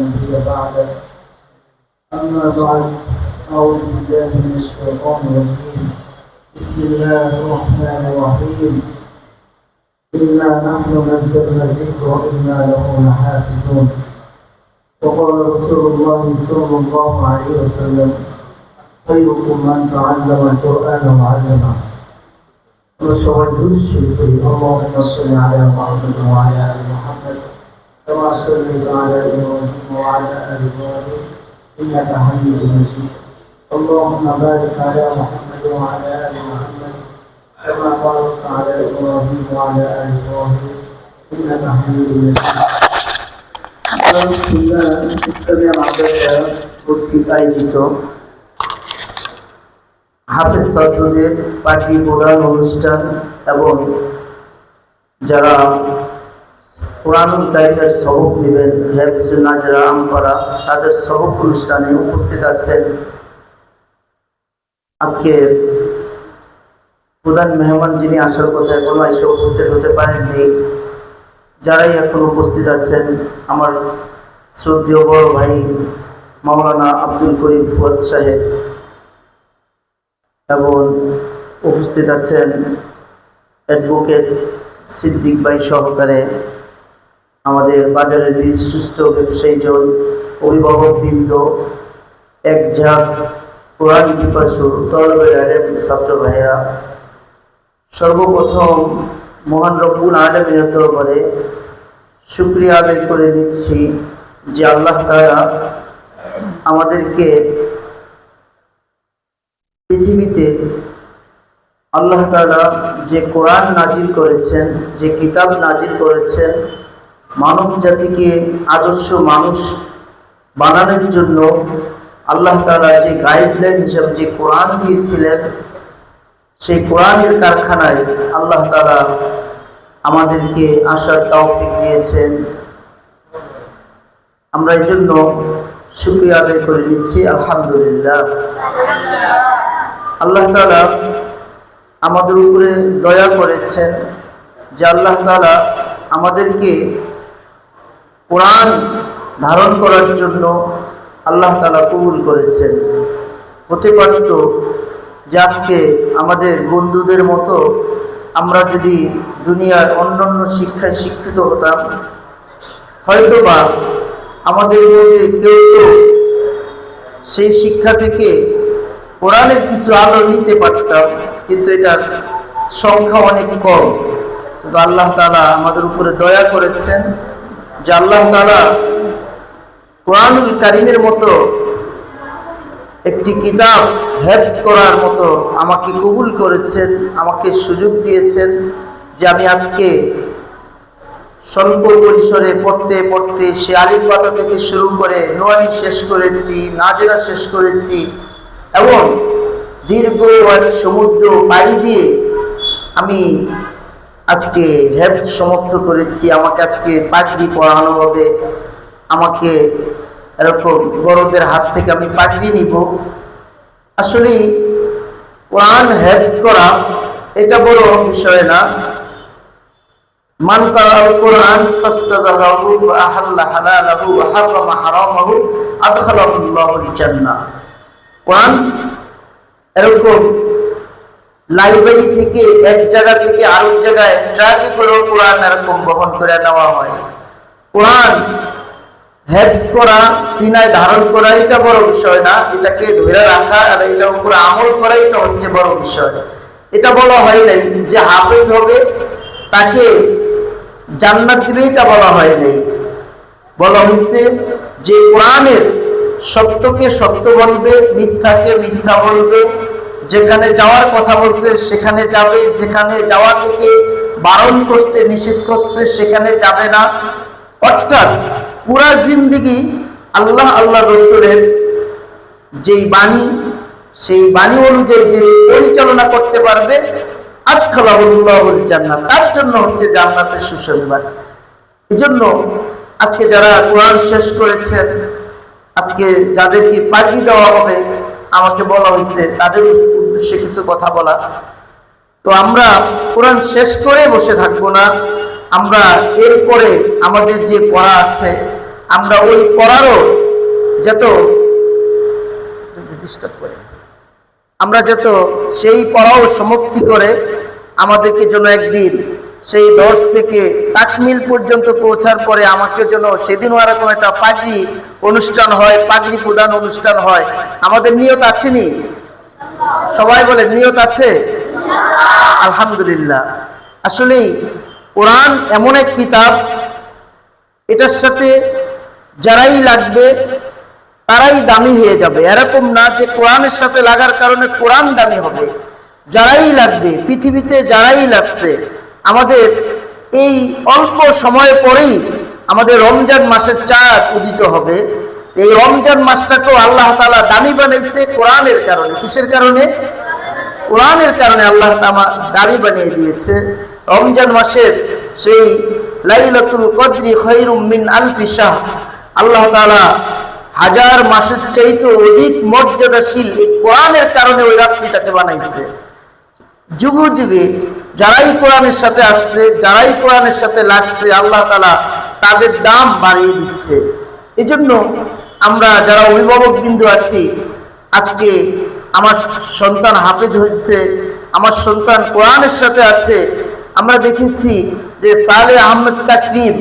نبي بعده أما بعد أعوذ بالله من الشيطان الرجيم بسم الله الرحمن الرحيم إنا نحن نزلنا الذكر وإنا له لحافظون وقال رسول الله صلى الله عليه وسلم خيركم من تعلم القرآن وعلمه وشر الشرك اللهم صل على محمد وعلى آل محمد كما صليت على إبراهيم وعلى آل إبراهيم إنك حميد مجيد اللهم بارك على محمد وعلى آل محمد كما باركت على إبراهيم وعلى آل إبراهيم إنك حميد مجيد ইসলামী মাদ্রাসা কর্তৃক আয়োজিত হাফেজ ছাত্রদের পার্টি প্রধান অনুষ্ঠান এবং যারা কোরআনুল কারিমের সবক নেবেন হেফজ নাজরা, আমপাড়া, তাদের সবক অনুষ্ঠানে উপস্থিত আছেন। আজকের প্রধান মেহমান যিনি আসার কথা এখনও এসে উপস্থিত হতে পারেননি, যারাই এখন উপস্থিত আছেন, আমার শ্রদ্ধেয় বড় ভাই মাওলানা আব্দুল করিম ফুয়াদ সাহেব এবং উপস্থিত আছেন অ্যাডভোকেট সিদ্দিক ভাই সহকারে আমাদের বাজারের বিশিষ্ট ব্যবসায়ীজন অভিভাবক বৃন্দ, এক ঝাঁক, কোরআন পিপাসু, তলবের আলেম, ছাত্র ভাইয়েরা। সর্বপ্রথম মহান রব্বুল আলমের দরবারে শুক্রিয়া আদায় করে নিচ্ছি যে আল্লাহ তারা আমাদেরকে পৃথিবীতে আল্লাহ তালা যে কোরআন নাজিল করেছেন, যে কিতাব নাজিল করেছেন মানব জাতিকে আদর্শ মানুষ বানানোর জন্য আল্লাহ তালা যে গাইডলাইন হিসাবে যে কোরআন দিয়েছিলেন, সেই কোরআনের কারখানায় আল্লাহ তালা আমাদেরকে আসার তৌফিক দিয়েছেন। আমরা এই জন্য শুক্রিয়া আদায় করে নিচ্ছি, আলহামদুলিল্লাহ। আল্লাহ তালা আমাদের উপরে দয়া করেছেন যে আল্লাহ তালা আমাদেরকে কোরআন ধারণ করার জন্য আল্লাহ তালা কবুল করেছেন। হতে পারত যে আজকে আমাদের বন্ধুদের মতো আমরা যদি দুনিয়ার অন্যান্য শিক্ষায় শিক্ষিত হতাম হয়তো বা আমাদের মধ্যে কেউ কেউ সেই শিক্ষা থেকে কোরআনের কিছু আলো নিতে পারতাম, কিন্তু এটার সংখ্যা অনেক কম। কিন্তু আল্লাহ তালা আমাদের উপরে দয়া করেছেন। যে আল্লাহ তালা কোরআনুল কারিমের মতো একটি কিতাব হেফজ করার মতো আমাকে কবুল করেছেন, আমাকে সুযোগ দিয়েছেন যে আমি আজকে স্বল্প পরিসরে পড়তে পড়তে সে আলিম পাতা থেকে শুরু করে নোয়ানি শেষ করেছি, নাজেরা শেষ করেছি এবং দীর্ঘ সমুদ্র পাড়ি দিয়ে আমি আজকে হেফজ সমাপ্ত করেছি, আমাকে আজকে পাগড়ি পড়ানো হবে। আমাকে এরকম বড়দের হাত থেকে আমি পাগড়ি নিব। আসলে কোরআন হেফজ করা এটা বড় বিষয় না। মান কারাল কোরআন এরকম লাইব্রেরি থেকে এক জায়গা থেকে আরেক জায়গায় ট্রাকে করে কোরআন এরকম বহন করে নেওয়া হয়। কোরআন হেফজ করা, সিনায় ধারণ করা, এটা বড় বিষয় না। এটাকে ধরে রাখা আর এটার উপরে আমল করা, এটা হচ্ছে বড় বিষয়। এটা বলা হয় নাই যে হাফেজ হবে, তাকে জান্নাত দিবে এটা বলা হয় নাই। বলা হয়েছে যে কোরআনের সত্যকে সত্য বলবে, মিথ্যাকে মিথ্যা বলবে যেখানে যাওয়ার কথা বলছে, সেখানে যাবে, যেখানে যাওয়া থেকে বারণ করছে, নিষেধ করছে, সেখানে যাবে না। অর্থাৎ পুরা জিন্দিগি আল্লাহ আল্লাহ রসুলের যেই বাণী, সেই বাণী অনুযায়ী যে পরিচালনা করতে পারবে আতখালাহুল্লাহুল জান্নাত তার জন্য হচ্ছে জান্নাতের সুসংবাদ। এই জন্য আজকে যারা কোরআন শেষ করেছেন, আজকে যাদেরকে পাঠিয়ে দেওয়া হবে আমাকে বলা হয়েছে, তাদের উদ্দেশ্যে কিছু কথা বলা। তো আমরা কোরআন শেষ করে বসে থাকব না। আমরা এরপরে আমাদের যে পড়া আছে, আমরা ওই পড়ারও যত আমরা যত সেই পড়াও সমাপ্তি করে, আমাদেরকে যেন একদিন সেই দশ থেকে তাকমিল পর্যন্ত পৌঁছার পরে আমাকে যেন সেদিনও এরকম একটা পাগড়ি অনুষ্ঠান হয়, পাগড়ি প্রদান অনুষ্ঠান হয়। আমাদের নিয়ত আসেনি সবাই বলে, নিয়ত আছে? আলহামদুলিল্লাহ। আসলেই কোরআন এমন এক কিতাব, এটার সাথে যারাই লাগবে, তারাই দামি হয়ে যাবে। এরকম না যে কোরআনের সাথে লাগার কারণে কোরআন দামি হবে। যারাই লাগবে, পৃথিবীতে যারাই লাগছে আমাদের এই অল্প সময় পরেই আমাদের রমজান মাসের চাঁদ উদিত হবে। এই রমজান মাসটাকেও আল্লাহ তাআলা দামি বানাইছে কোরআনের কারণে। কিসের কারণে? কোরআনের কারণে আল্লাহ দাবি বানিয়ে দিয়েছে। রমজান মাসের সেই লাইলাতুল কদরি খৈরুম মিন আলফি শাহ। আল্লাহ তাআলা হাজার মাসের চাইতে অধিক মর্যাদাশীল এই কোরআনের কারণে ওই রাত্রিটাকে বানাইছে। যুগ যুগে যারাই কোরআনের সাথে আসছে, যারাই কোরআনের সাথে লাগছে, আল্লাহ তাআলা তাদের দাম বাড়িয়ে দিচ্ছে। এজন্য আমরা যারা অভিভাবক বিন্দু আছি, আজকে আমার সন্তান হাফেজ হয়েছে, আমার সন্তান কোরআনের সাথে আছে, আমরা দেখেছি যে সালে আহমেদ তাকরিম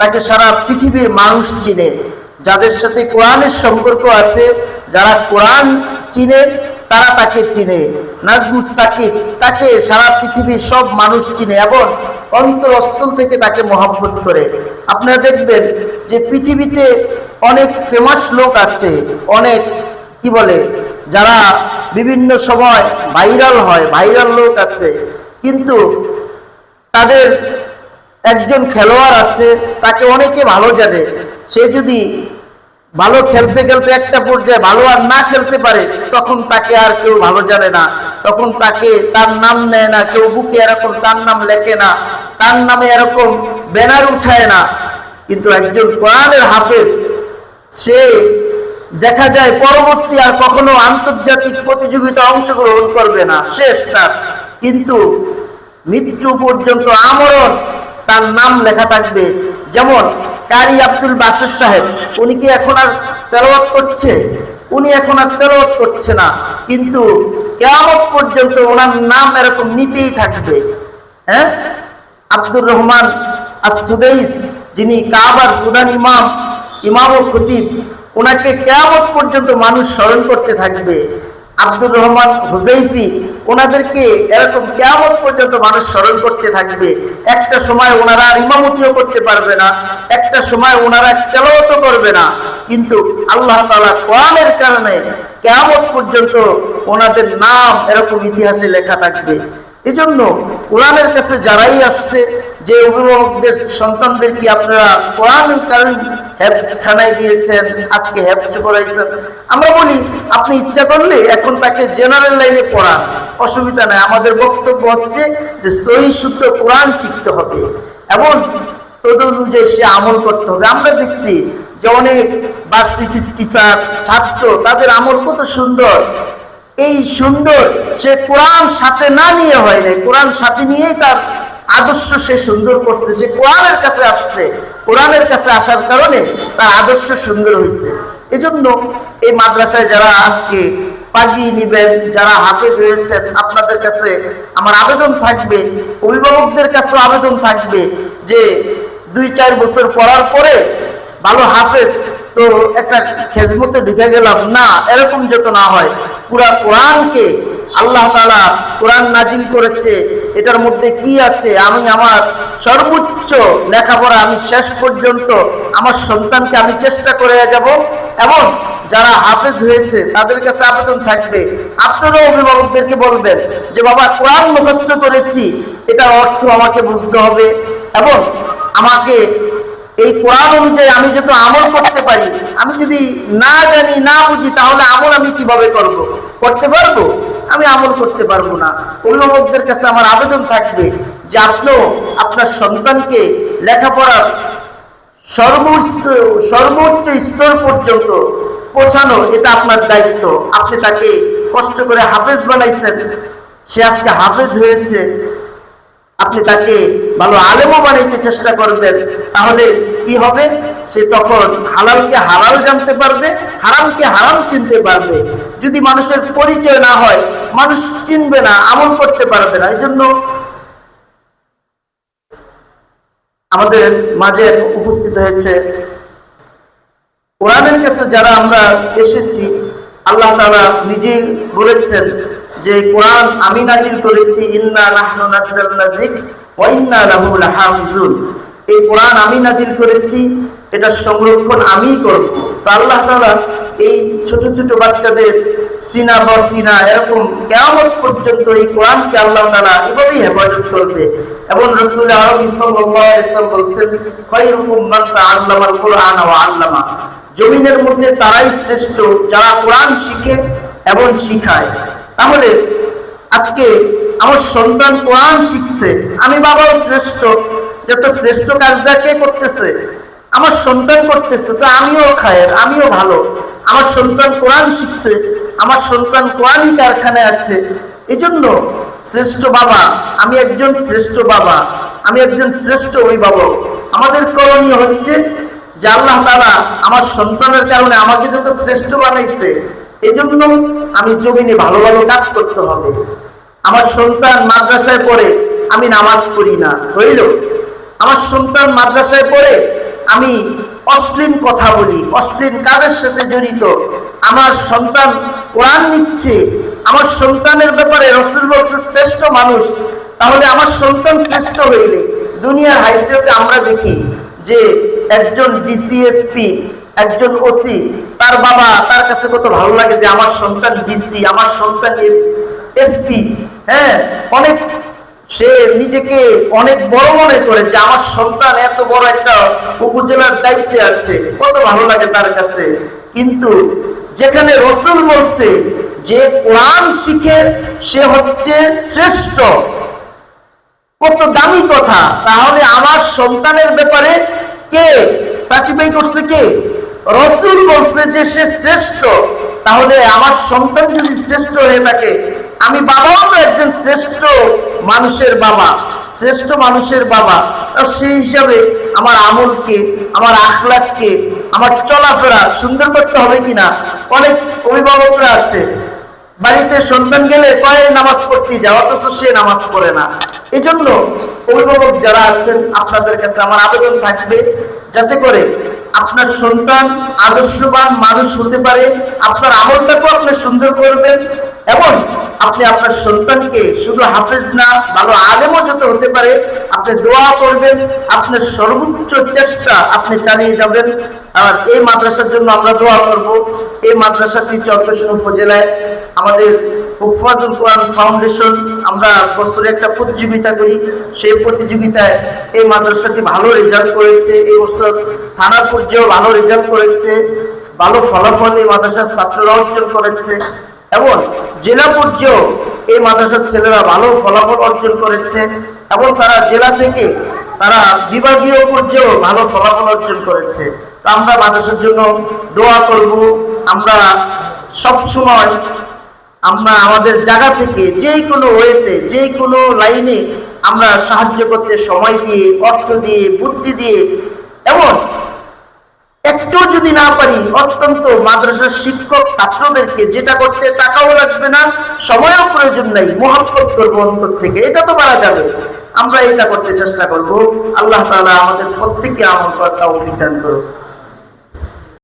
তাকে সারা পৃথিবীর মানুষ চিনে। যাদের সাথে কোরআনের সম্পর্ক আছে, যারা কোরআন চিনে তারা তাকে চিনে। নাজমুস সাকিব তাকে সারা পৃথিবীর সব মানুষ চিনে এবং অন্তরস্থল থেকে তাকে মহব্বত করে। আপনারা দেখবেন যে পৃথিবীতে অনেক ফেমাস লোক আছে, অনেক, কি বলে, যারা বিভিন্ন সময় ভাইরাল হয় ভাইরাল লোক আছে। কিন্তু তাদের একজন খেলোয়াড় আছে, তাকে অনেকে ভালো জানে। সে যদি ভালো খেলতে খেলতে একটা পর্যায়ে ভালো আর না খেলতে পারে, তখন তাকে আর কেউ ভালো জানে না। তখন তাকে তার নাম নেয় না, কেউ বুকে এরকম তার নাম লেখে না, তার নামে এরকম ব্যানার উঠায় না। কিন্তু একজন কোরআনের হাফেজ, সে দেখা যায় পরবর্তী আর কখনো আন্তর্জাতিক প্রতিযোগিতা অংশগ্রহণ করবে না, শেষ তার। কিন্তু মৃত্যু পর্যন্ত আমরণ, তার নাম লেখা থাকবে। যেমন কারি আব্দুল বাসের সাহেব, উনি কি এখন আর তেলাওয়াত করছে? উনি এখন আর তেলাওয়াত করছে না। কিন্তু কেমন পর্যন্ত ওনার নাম এরকম নিতেই থাকবে। হ্যাঁ? আব্দুর রহমান আসুদেইস যিনি কাবার প্রধান ইমাম ইমাম ও খতিব, ওনাকে কেমন পর্যন্ত মানুষ স্মরণ করতে থাকবে। আব্দুর রহমান হুজাইফি ওনাদেরকে এরকম কেমন পর্যন্ত মানুষ স্মরণ করতে থাকবে। একটা সময় ওনারা ইমামতিও করতে পারবে না, একটা সময় ওনারা তেলাওয়াতও করবে না। কিন্তু আল্লাহ তালা কোরআনের কারণে কেমন পর্যন্ত ওনাদের নাম এরকম ইতিহাসে লেখা থাকবে। এজন্য কোরআনের কাছে যারাই আসছে, যে অভিভাবকদের, সন্তানদেরকে আপনারা কোরআন কারণ হ্যাপস খানায় দিয়েছেন, আজকে হ্যাপস করাইছেন। আমরা বলি, আপনি ইচ্ছা করলে এখন তাকে জেনারেল লাইনে পড়ান, অসুবিধা নাই। আমাদের বক্তব্য হচ্ছে যে সহি, শুদ্ধ কোরআন শিখতে হবে। এবং তদ অনুযায়ী সে আমল করতে হবে। আমরা দেখছি যে অনেক বার্ষিক টিচার, ছাত্র, তাদের আমল কত সুন্দর। এই সুন্দর, সে কোরআন সাথে না নিয়ে হয় নাই। কোরআন সাথে নিয়েই তার আদর্শ সে সুন্দর করছে। সে কোরআনের কাছে আসছে। কোরআনের কাছে আসার কারণে তার আদর্শ সুন্দর হয়েছে। এজন্য এই মাদ্রাসায় যারা আজকে পাগিয়ে নিবেন, যারা হাফেজ হয়েছেন, আপনাদের কাছে আমার আবেদন থাকবে, অভিভাবকদের কাছেও আবেদন থাকবে যে দুই চার বছর পড়ার পরে ভালো হাফেজ তো একটা খেজমতে ঢুকে গেলাম, না, এরকম যত না হয়। পুরা কোরআনকে আল্লাহ তালা কোরআন নাজিল করেছে, এটার মধ্যে কি আছে? আমি আমার সর্বোচ্চ লেখাপড়া আমি শেষ পর্যন্ত আমার সন্তানকে আমি চেষ্টা করে যাব, এবং যারা হাফেজ হয়েছে, তাদের কাছে আবেদন থাকবে। আপনারাও অভিভাবকদেরকে বলবেন যে, বাবা, কোরআন মুখস্থ করেছি, এটার অর্থ আমাকে বুঝতে হবে, এবং আমাকে এই কোরআন অনুযায়ী আমি যত আমল করতে পারি, আমি যদি না জানি, না বুঝি, তাহলে আমল আমি কীভাবে করব? করতে পারব? আমি আমল করতে পারব না। অভিভাবকদের কাছে আমার আবেদন থাকবে যে আপনিও আপনার সন্তানকে লেখাপড়ার সর্বোচ্চ সর্বোচ্চ স্তর পর্যন্ত পৌঁছানো, এটা আপনার দায়িত্ব। আপনি তাকে কষ্ট করে হাফেজ বানাইছেন। সে আজকে হাফেজ হয়েছে। আপনি তাকে ভালো আলেমও বানাইতে চেষ্টা করবেন, তাহলে কি হবে? সে তখন হালালকে হালাল জানতে পারবে, হারামকে হারাম চিনতে পারবে। যদি মানুষের পরিচয় না হয়, মানুষ চিনবে না, আমল করতে পারবে না। এই জন্য আমাদের মাঝে উপস্থিত হয়েছে কোরআনের কাছে যারা আমরা এসেছি, আল্লাহ তারা নিজেই বলেছেন যে, কোরআন আমি নাজিল করেছি, ইন্না নাহনু নাযালনা যিকর। ওয়া ইন্না লাহু এই কোরআন আমি নাজিল করেছি, এটা সংরক্ষণ আমিই করব। তো আল্লাহ এই ছোট ছোট বাচ্চাদের সিনা বা সিনা এরকম কেমন পর্যন্ত এই কোরআনকে আল্লাহ তাআলা এভাবেই হেফাজত করবে। এবং রসুল আরবি ওয়াসাল্লাম বলছেন তাআল্লামাল কুরআন ওয়া আল্লামা। জমিনের মধ্যে তারাই শ্রেষ্ঠ যারা কোরআন শিখে এবং শিখায়। তাহলে আজকে আমার সন্তান কোরআন শিখছে। আমি বাবাও শ্রেষ্ঠ। যত শ্রেষ্ঠ কাজটা কে করতেছে? আমার সন্তান করতেছে তো আমিও খায়ের, আমিও ভালো। আমার সন্তান কোরআন শিখছে, আমার সন্তান কোরআনই কারখানায় আছে। এই জন্য শ্রেষ্ঠ বাবা, আমি একজন শ্রেষ্ঠ বাবা, আমি একজন শ্রেষ্ঠ অভিভাবক। আমাদের করণীয় হচ্ছে যে আল্লাহ তাআলা আমার সন্তানের কারণে আমাকে যত শ্রেষ্ঠ বানাইছে এই জন্য আমি জমিনে ভালো ভালো কাজ করতে হবে। আমার সন্তান মাদ্রাসায় পড়ে আমি নামাজ পড়ি না, হইল? আমার সন্তান মাদ্রাসায় পড়ে আমি অশ্লীল কথা বলি, অশ্লীল কাজের সাথে জড়িত। আমার সন্তান কোরআন নিচ্ছে, আমার সন্তানের ব্যাপারে রসুল বলছে, শ্রেষ্ঠ মানুষ, তাহলে আমার সন্তান শ্রেষ্ঠ হইলে? দুনিয়ার হাইসিয়তে আমরা দেখি যে একজন ডিসিএসপি একজন ওসি তার বাবা তার কাছে কত ভালো লাগে যে আমার সন্তান ডিসি, আমার সন্তান এসপি হ্যাঁ? অনেক সে নিজেকে অনেক বড় মনে করে যে আমার সন্তান এত বড় একটা উপজেলার দায়িত্বে আছে। কত ভালো লাগে তার কাছে। কিন্তু যেখানে রসুল বলছে যে কোরআন শিখে সে হচ্ছে শ্রেষ্ঠ। কত দামি কথা। তাহলে আমার সন্তানের ব্যাপারে কে সার্টিফাই করছে কে? রসুল বলছে যে সে শ্রেষ্ঠ, তাহলে আমার সন্তান যদি শ্রেষ্ঠ হয়ে থাকে, আমি বাবাও তো একজন শ্রেষ্ঠ মানুষের বাবা, শ্রেষ্ঠ মানুষের বাবা। সেই হিসাবে আমার আমলকে, আমার আখলাখকে আমার চলাফেরা সুন্দর করতে হবে কিনা? অনেক অভিভাবকরা আছে বাড়িতে সন্তান গেলে কয়ে নামাজ পড়তে যায়? অথচ সে নামাজ পড়ে না। এই জন্য অভিভাবক যারা আছেন, আপনাদের কাছে আমার আবেদন থাকবে যাতে করে আপনার সন্তান আদর্শবান মানুষ হতে পারে। আপনার আমলটাকেও আপনি সুন্দর করবেন এবং আপনি আপনার সন্তানকে শুধু হাফেজ না, ভালো আলেমও যত হতে পারে। আপনি দোয়া করবেন, আপনার সর্বোচ্চ চেষ্টা আপনি চালিয়ে যাবেন। আর এই মাদ্রাসার জন্য আমরা দোয়া করব। এই মাদ্রাসাটি চরপেশন উপজেলায় আমাদের হুফাজুল কোরআন ফাউন্ডেশন, আমরা বছরে একটা প্রতিযোগিতা করি। সেই প্রতিযোগিতায় এই মাদ্রাসাটি ভালো রেজাল্ট করেছে। এই বছর থানা পর্যায়েও ভালো রেজাল্ট করেছে। ভালো ফলাফল এই মাদ্রাসার ছাত্ররা অর্জন করেছে। এবং জেলা পর্যায়েও এই মাদ্রাসার ছেলেরা ভালো ফলাফল অর্জন করেছে। এবং তারা জেলা থেকে তারা বিভাগীয় পর্যায়েও ভালো ফলাফল অর্জন করেছে। আমরা মাদ্রাসার জন্য দোয়া করব। আমরা সব সময় আমরা আমাদের জায়গা থেকে যে কোনো ওয়েতে, যে কোনো লাইনে আমরা সাহায্য করতে সময় দিয়ে, অর্থ দিয়ে, বুদ্ধি দিয়ে এবং একটু যদি না পারি, অত্যন্ত মাদ্রাসার শিক্ষক ছাত্রদেরকে যেটা করতে টাকাও লাগবে না, সময়ও প্রয়োজন নাই, মহাব্বত করব অন্তর থেকে। এটা তো পারা যাবে। আমরা এটা করতে চেষ্টা করব। আল্লাহ তাআলা আমাদের প্রত্যেকে করার তৌফিক দান করুন